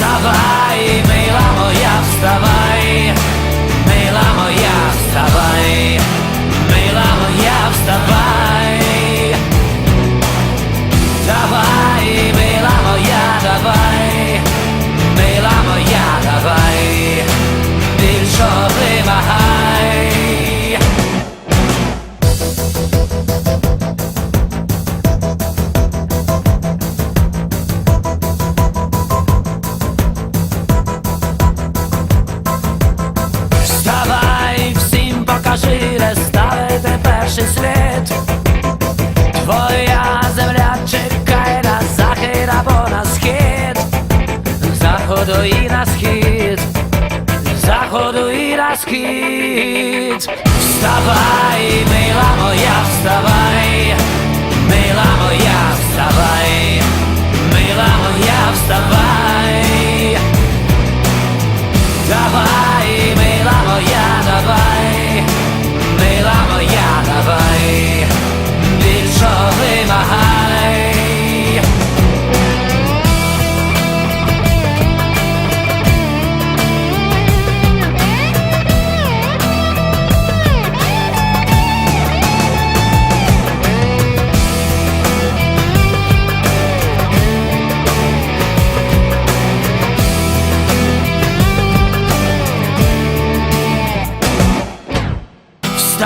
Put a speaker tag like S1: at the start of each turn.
S1: Вставай, мила моя, вставай, заходу і на схід, заходу і на схід. Вставай, мила моя, вставай,